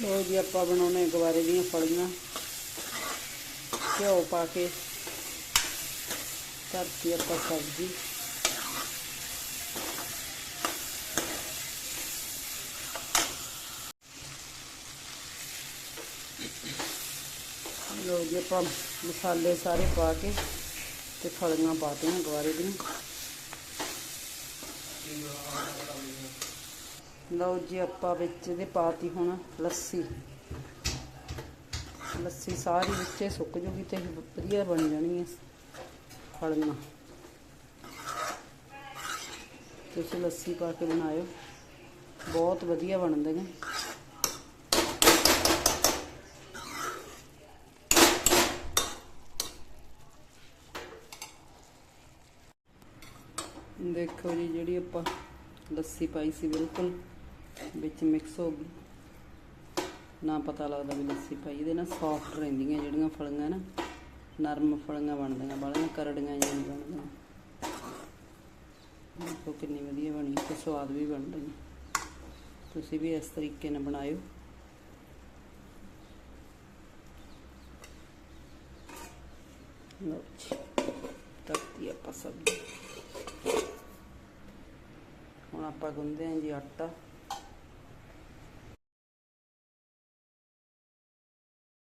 ਲੋ ਜੀ, ਆਪਾਂ ਬਣਾਉਣੇ ਗਵਾਰੇ ਦੀਆਂ ਫਲੀਆਂ। ਘਿਓ ਪਾ ਕੇ ਧਰਤੀ ਆਪਾਂ ਸਬਜ਼ੀ। ਲੋ ਜੀ, ਆਪਾਂ ਮਸਾਲੇ ਸਾਰੇ ਪਾ ਕੇ ਤੇ ਫਲੀਆਂ ਹਾਂ ਗਵਾਰੇ ਦੀਆਂ। ਲਓ ਜੀ, ਆਪਾਂ ਵਿੱਚ ਇਹਦੇ ਪਾਤੀ ਹੁਣ ਲੱਸੀ। ਲੱਸੀ ਸਾਰੀ ਵਿੱਚੇ ਸੁੱਕ ਜੂਗੀ ਤੇ ਵਧੀਆ ਬਣ ਜਾਣੀ ਹੈ ਫੜਨਾ ਤੁਸੀਂ ਲੱਸੀ ਪਾ ਕੇ ਬਣਾਇਓ। ਬਹੁਤ ਵਧੀਆ ਬਣਦੇ ਨੇ। ਦੇਖੋ ਜੀ, ਜਿਹੜੀ ਆਪਾਂ ਲੱਸੀ ਪਾਈ ਸੀ, ਬਿਲਕੁਲ। ਵਿੱਚ ਮਿਕਸ ਹੋ ਗਈ। ਨਾ ਪਤਾ ਲੱਗਦਾ ਵੀ ਲੱਸੀ ਪਾਈ। ਇਹਦੇ ਨਾਲ ਸੌਫਟ ਰਹਿੰਦੀਆਂ ਜਿਹੜੀਆਂ ਫਲੀਆਂ ਨਾ। ਨਰਮ ਫਲੀਆਂ ਬਣਦੀਆਂ ਬਾਲੀਆਂ ਕਰੜੀਆਂ ਜਿਹੀਆਂ ਬਣਦੀਆਂ। ਦੇਖੋ ਕਿੰਨੀ ਵਧੀਆ ਬਣੀ ਤੇ ਸਵਾਦ ਵੀ ਬਣ ਰਹੀ। ਤੁਸੀਂ ਵੀ ਇਸ ਤਰੀਕੇ ਨਾਲ ਬਣਾਇਓ। ਲਓ ਜੀ ਤੱਤੀ ਆਪਾਂ ਸਬਜ਼ੀ। ਹੁਣ ਆਪਾਂ ਗੁੰਨਦੇ ਹਾਂ ਜੀ ਆਟਾ।